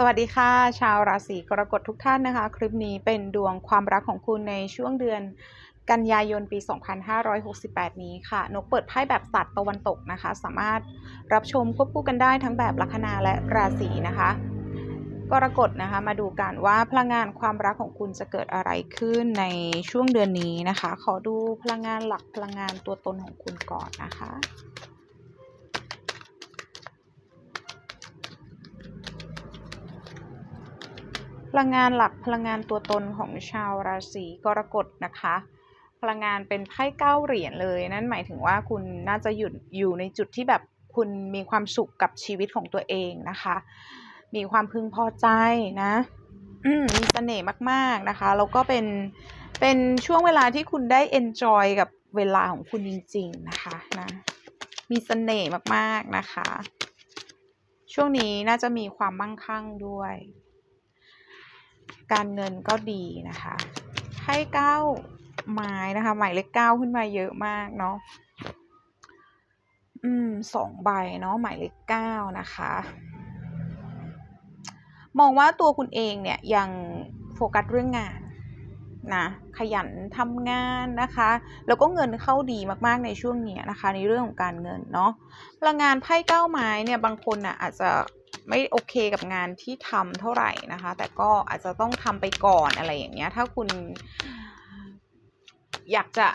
สวัสดีค่ะ ชาวราศีกรกฎทุกท่านนะคะ คลิปนี้เป็นดวงความรักของคุณในช่วงเดือนกันยายนปี 2568 นี้ค่ะ นกเปิดไพ่แบบสัตว์ตะวันตกนะคะ สามารถรับชมควบคู่กันได้ทั้งแบบลัคนาและราศีนะคะ กรกฎนะคะมาดูกันว่าพลังงานความรักของคุณจะเกิดอะไรขึ้นในช่วงเดือนนี้นะคะ ขอดูพลังงานหลักพลังงานตัวตนของคุณก่อนนะคะ พลังงานหลักพลังงานตัวตนของชาวราศีกรกฎนะคะ พลังงานเป็นไพ่เก้าเหรียญเลย นั่นหมายถึงว่าคุณน่าจะหยุดอยู่ในจุดที่แบบคุณมีความสุขกับชีวิตของตัวเองนะคะ มีความพึงพอใจนะมมีเสน่ห์มาก ๆนะคะ แล้วก็เป็น เป็นช่วงเวลาที่คุณได้ enjoy กับเวลาของคุณจริง ๆ นะคะนะ มีเสน่ห์มาก ๆ นะคะ ช่วงนี้น่าจะมีความมั่งคั่งด้วย การเงินก็ดีนะคะ ให้เก้าไม้นะคะหมายเลขเก้าขึ้นมาเยอะมากเนาะอืมสองใบเนาะหมายเลขเก้านะคะ มองว่าตัวคุณเองเนี่ยยังโฟกัสเรื่องงานนะขยันทำงานนะคะ แล้วก็เงินเข้าดีมากๆในช่วงนี้นะคะ ในเรื่องของการเงินเนาะพลังงานไพ่เก้าไม้เนี่ยบางคนอะอาจจะ ไม่โอเคกับงานที่ทำเท่าไหร่นะคะ แต่ก็อาจจะต้องทำไปก่อนอะไรอย่างเงี้ย ถ้าคุณอยากจะ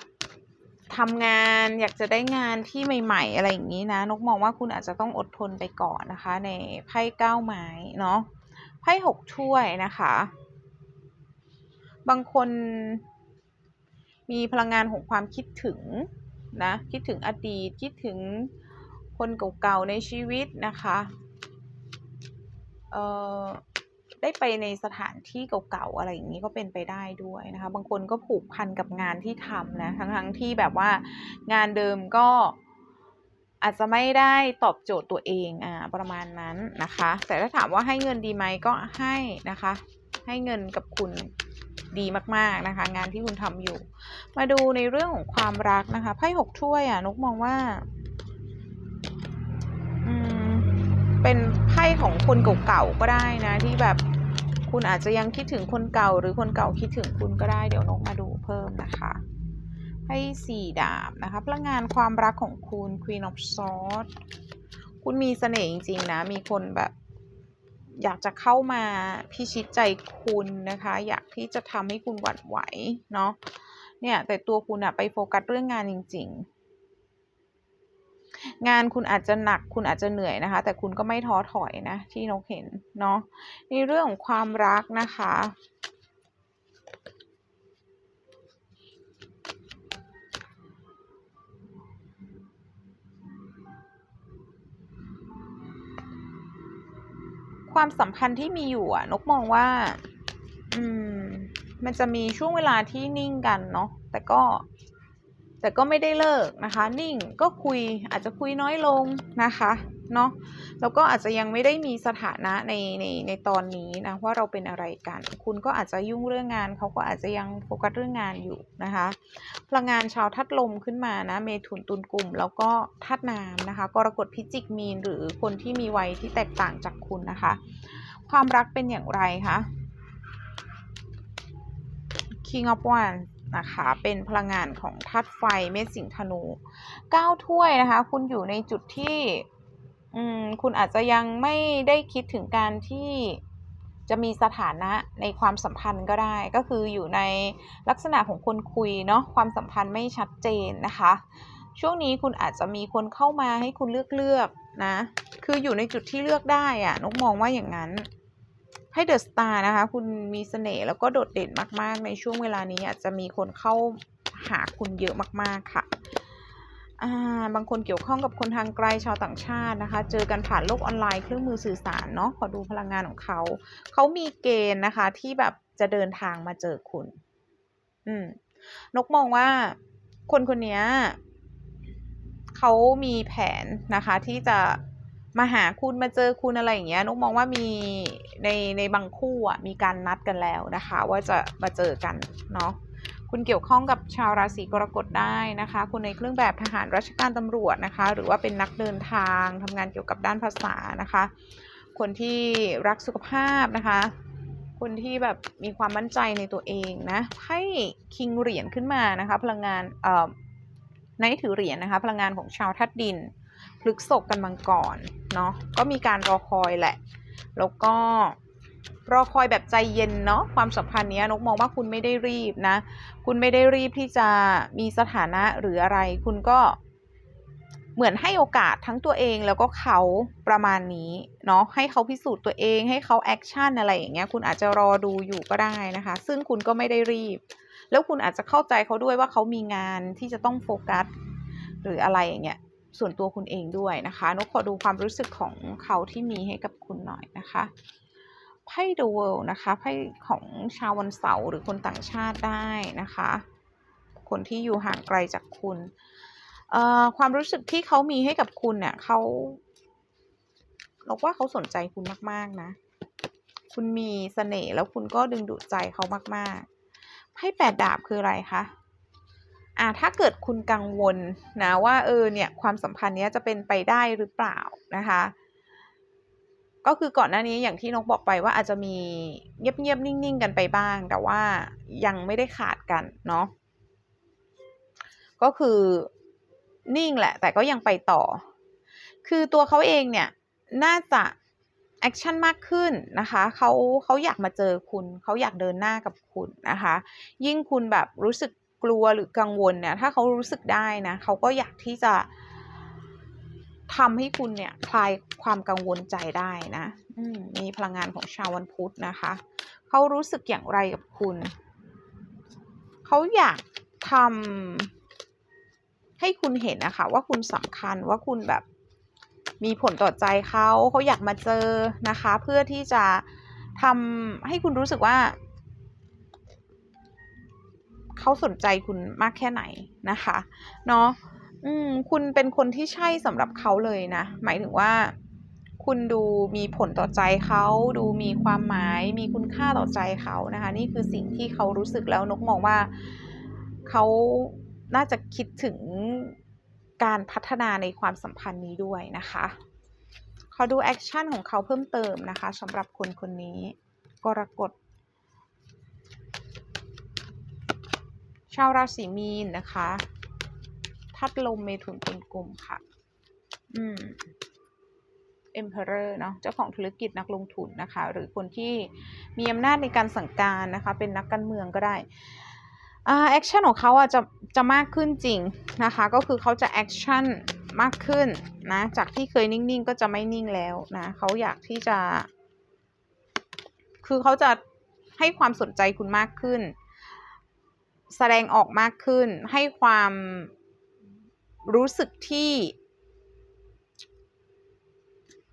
ทำงานอยากจะได้งานที่ใหม่ ๆ อะไรอย่างนี้นะ นกมองว่าคุณอาจจะต้องอดทนไปก่อนนะคะ ในไพ่เก้าไม้เนาะไพ่หกถ้วยนะคะ บางคนมีพลังงานของความคิดถึงนะ คิดถึงอดีตคิดถึงคนเก่าๆในชีวิตนะคะ เอ่อได้ไปในสถานที่เก่าๆอะไรอย่างนี้ก็เป็นไปได้ด้วยนะคะ บางคนก็ผูกพันกับงานที่ทำนะทั้งๆที่แบบว่างานเดิมก็อาจจะไม่ได้ตอบโจทย์ตัวเองอ่าประมาณนั้นนะคะ แต่ถ้าถามว่าให้เงินดีไหมก็ให้นะคะ ให้เงินกับคุณดีมากๆนะคะ งานที่คุณทำอยู่ มาดูในเรื่องของความรักนะคะไพ่หกถ้วยอะนกมองว่า อืม เป็นไพ่ของคนเก่าๆก็ได้นะที่แบบคุณอาจจะยังคิดถึงคนเก่า หรือคนเก่าคิดถึงคุณก็ได้เดี๋ยวนกมาดูเพิ่มนะคะให้สี่ดาบนะคะพลังงานความรักของคุณ Queen of Swords คุณมีเสน่ห์จริงๆนะ มีคนแบบ อยากจะเข้ามาพิชิตใจคุณนะคะ อยากที่จะทำให้คุณหวั่นไหวเนาะเนี่ยแต่ตัวคุณอะไปโฟกัสเรื่องงานจริง ๆ งานคุณอาจจะหนักคุณอาจจะเหนื่อยนะคะ แต่คุณก็ไม่ท้อถอยนะที่นกเห็นเนาะในเรื่องของความรักนะคะความสัมพันธ์ที่มีอยู่อะนกมองว่า อืม มันจะมีช่วงเวลาที่นิ่งกันเนาะแต่ก็ แต่ก็ไม่ได้เลิกนะคะ นิ่งก็คุยอาจจะคุยน้อยลงนะคะเนาะแล้วก็อาจจะยังไม่ได้มีสถานะในในในตอนนี้นะว่าเราเป็นอะไรกัน คุณก็อาจจะยุ่งเรื่องงานเขาก็อาจจะยังโฟกัสเรื่องงานอยู่นะคะพลังงานชาวทัดลมขึ้นมานะเมถุนตุลกลุ่ม แล้วก็ทัดน้ำนะคะกรกฎพิจิกมีนหรือคนที่มีวัยที่แตกต่างจากคุณนะคะ ความรักเป็นอย่างไรคะ King of Wands นะคะ เป็นพลังงานของธาตุไฟเมษสิงห์ธนูเก้าถ้วยนะคะ คุณอยู่ในจุดที่คุณอาจจะยังไม่ได้คิดถึงการที่จะมีสถานะในความสัมพันธ์ก็ได้ ก็คืออยู่ในลักษณะของคนคุยเนาะความสัมพันธ์ไม่ชัดเจนนะคะ ช่วงนี้คุณอาจจะมีคนเข้ามาให้คุณเลือกเลือกนะ คืออยู่ในจุดที่เลือกได้อะนกมองว่าอย่างนั้น ให้เดอะสตาร์นะคะ คุณมีเสน่ห์แล้วก็โดดเด่นมากๆ ในช่วงเวลานี้อาจจะมีคนเข้าหาคุณเยอะมากๆค่ะบางคนเกี่ยวข้องกับคนทางไกลชาวต่างชาตินะคะ เจอกันผ่านโลกออนไลน์เครื่องมือสื่อสารเนาะขอดูพลังงานของเขา เขามีเกณฑ์นะคะที่แบบจะเดินทางมาเจอคุณ อืม นกมองว่าคนคนนี้เขามีแผนนะคะที่จะ มาหาคุณมาเจอคุณอะไรอย่างเงี้ยนุกมองว่ามีในในบางคู่อะมีการนัดกันแล้วนะคะ ว่าจะมาเจอกันเนาะคุณเกี่ยวข้องกับชาวราศีกรกฎได้นะคะ คุณในเครื่องแบบทหารราชการตำรวจนะคะ หรือว่าเป็นนักเดินทางทำงานเกี่ยวกับด้านภาษานะคะ คนที่รักสุขภาพนะคะ คนที่แบบมีความมั่นใจในตัวเองนะให้คิงเหรียญขึ้นมานะคะ พลังงานเอ่อในถือเหรียญนะคะ พลังงานของชาวทัดดิน พฤกษกกันมังกรเนาะก็มีการรอคอยแหละ แล้วก็รอคอยแบบใจเย็นเนาะความสัมพันธ์เนี้ยนกมองว่าคุณไม่ได้รีบนะ คุณไม่ได้รีบที่จะมีสถานะหรืออะไร คุณก็เหมือนให้โอกาสทั้งตัวเองแล้วก็เขาประมาณนี้เนาะให้เขาพิสูจน์ตัวเองให้เขาแอคชั่นอะไรอย่างเงี้ยคุณอาจจะรอดูอยู่ก็ได้นะคะ ซึ่งคุณก็ไม่ได้รีบ แล้วคุณอาจจะเข้าใจเขาด้วยว่าเขามีงานที่จะต้องโฟกัสหรืออะไรอย่างเงี้ย ส่วนตัวคุณเองด้วยนะคะนกขอดูความรู้สึกของเขาที่มีให้กับคุณหน่อยนะคะไพ่ The World นะคะไพ่ของชาววันเสาร์หรือคนต่างชาติได้นะคะ คนที่อยู่ห่างไกลจากคุณเอ่อความรู้สึกที่เขามีให้กับคุณเนี่ยเขาเราว่าเขาสนใจคุณมาก ๆ นะ คุณมีเสน่ห์แล้วคุณก็ดึงดูดใจเขามาก ๆไพ่แปดดาบคืออะไรคะ อ่าถ้าเกิดคุณกังวลนะว่าเออเนี่ยความสัมพันธ์เนี้ยจะเป็นไปได้หรือเปล่านะคะ ก็คือก่อนหน้านี้อย่างที่นกบอกไปว่าอาจจะมีเงียบๆนิ่ง ๆ กันไปบ้าง แต่ว่ายังไม่ได้ขาดกันเนาะก็คือนิ่งแหละ แต่ก็ยังไปต่อ คือตัวเขาเองเนี่ยน่าจะแอคชั่นมากขึ้นนะคะเขาเขาอยากมาเจอคุณ เขาอยากเดินหน้ากับคุณนะคะ ยิ่งคุณแบบรู้สึก กลัวหรือกังวลเนี่ยถ้าเขารู้สึกได้นะเขาก็อยากที่จะทำให้คุณเนี่ยคลายความกังวลใจได้นะมมีพลังงานของชาววันพุธนะคะ เขารู้สึกอย่างไรกับคุณ เขาอยากทำให้คุณเห็นนะคะว่าคุณสำคัญว่าคุณแบบมีผลต่อใจเขาเขาอยากมาเจอนะคะ เพื่อที่จะทำให้คุณรู้สึกว่า เขาสนใจคุณมากแค่ไหนนะคะเนาะอืมคุณเป็นคนที่ใช่สำหรับเขาเลยนะ หมายถึงว่า คุณดูมีผลต่อใจเขาดูมีความหมาย มีคุณค่าต่อใจเขานะคะ นี่คือสิ่งที่เขารู้สึกแล้วนกมองว่าเขาน่าจะคิดถึงการพัฒนาในความสัมพันธ์นี้ด้วยนะคะขอดูแอคชั่นของเขาเพิ่มเติมนะคะสำหรับคนคนนี้กรกฎ ชาวราศีมีนนะคะทัดลมเมถุนตุลกลุ่มค่ะ อืม Emperor เนาะเจ้าของธุรกิจนักลงทุนนะคะ หรือคนที่มีอำนาจในการสั่งการนะคะ เป็นนักการเมืองก็ได้แอคชั่นของเขาอะจะจะมากขึ้นจริงนะคะ ก็คือเขาจะแอคชั่นมากขึ้นนะ จากที่เคยนิ่งๆ ก็จะไม่นิ่งแล้วนะเขาอยากที่จะ คือเขาจะให้ความสนใจคุณมากขึ้น แสดงออกมากขึ้น ให้ความรู้สึกที่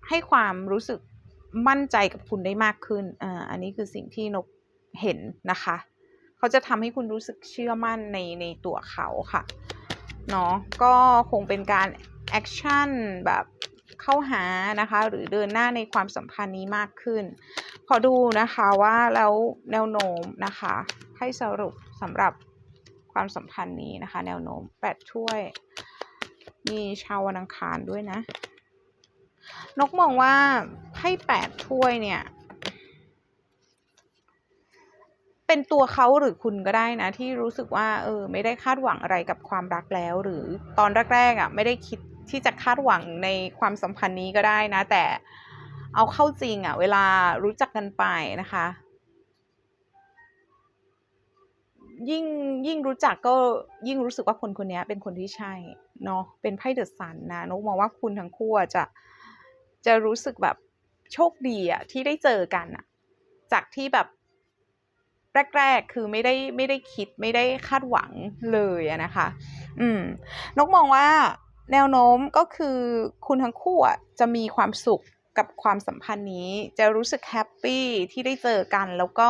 ให้ความรู้สึกมั่นใจกับคุณได้มากขึ้นอ่าอันนี้คือสิ่งที่นกเห็นนะคะ เขาจะทำให้คุณรู้สึกเชื่อมั่นในในตัวเขาค่ะเนาะก็คงเป็นการแอคชั่นแบบเข้าหานะคะ หรือเดินหน้าในความสัมพันธ์นี้มากขึ้น ขอดูนะคะว่าแล้วแนวโน้มนะคะ ให้สรุปสำหรับ ความสัมพันธ์นี้นะคะ แนวโน้มแปดถ้วย มีชาววันอังคารด้วยนะ นกมองว่าให้แปดถ้วยเนี่ย เป็นตัวเขาหรือคุณก็ได้นะ ที่รู้สึกว่าเออไม่ได้คาดหวังอะไรกับความรักแล้ว หรือตอนแรกๆอะไม่ได้คิดที่จะคาดหวังในความสัมพันธ์นี้ก็ได้นะ แต่เอาเข้าจริงอะ เวลารู้จักกันไปนะคะ ยิ่งยิ่งรู้จักก็ยิ่งรู้สึกว่าคนคนนี้เป็นคนที่ใช่เนาะเป็นไพ่เดอะซันนะนกมองว่าคุณทั้งคู่จะจะรู้สึกแบบโชคดีอะที่ได้เจอกันอะจากที่แบบแรก ๆ คือไม่ได้ไม่ได้คิดไม่ได้คาดหวังเลยนะคะ อืม นกมองว่าแนวโน้มก็คือคุณทั้งคู่อะจะมีความสุขกับความสัมพันธ์นี้ จะรู้สึกแฮปปี้ที่ได้เจอกันแล้วก็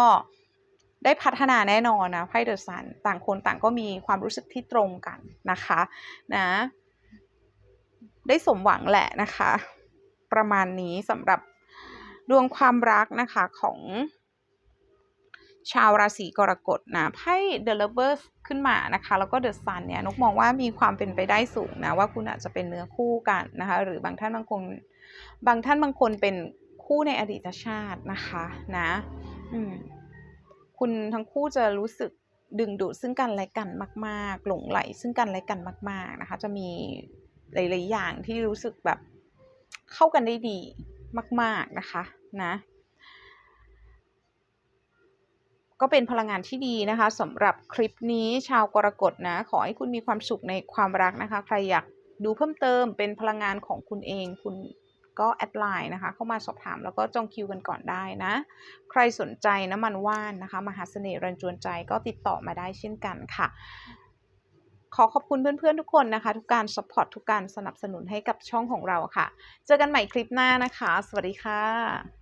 ได้พัฒนาแน่นอนนะไพ่เดอะซันต่างคนต่างก็มีความรู้สึกที่ตรงกันนะคะนะได้สมหวังแหละนะคะ ประมาณนี้สำหรับดวงความรักนะคะของชาวราศีกรกฎนะไพ่ The Lovers ขึ้นมานะคะ แล้วก็ The Sun เนี่ยนกมองว่ามีความเป็นไปได้สูงนะว่าคุณอาจจะเป็นเนื้อคู่กันนะคะ หรือบางท่านบางคนบางท่านบางคนเป็นคคู่ในอดีตชาตินะคะนะ อืม คุณทั้งคู่จะรู้สึกดึงดูดซึ่งกันและกันมาก ๆ หลงไหลซึ่งกันและกันมาก ๆนะคะ จะมีหลาย ๆ อย่างที่รู้สึกแบบเข้ากันได้ดีมาก ๆ นะคะนะก็เป็นพลังงานที่ดีนะคะสำหรับคลิปนี้ชาวกรกฎนะ ขอให้คุณมีความสุขในความรักนะคะ ใครอยากดูเพิ่มเติมเป็นพลังงานของคุณเอง คุณ ก็แอดไลน์นะคะ เข้ามาสอบถามแล้วก็จองคิวกันก่อนได้นะ ใครสนใจน้ำมันว่านนะคะ มหาเสน่ห์รันจวนใจก็ติดต่อมาได้เช่นกันค่ะขอขอบคุณเพื่อนๆทุกคนนะคะ ทุกการสปอร์ตทุกการสนับสนุนให้กับช่องของเราค่ะ เจอกันใหม่คลิปหน้านะคะ สวัสดีค่ะ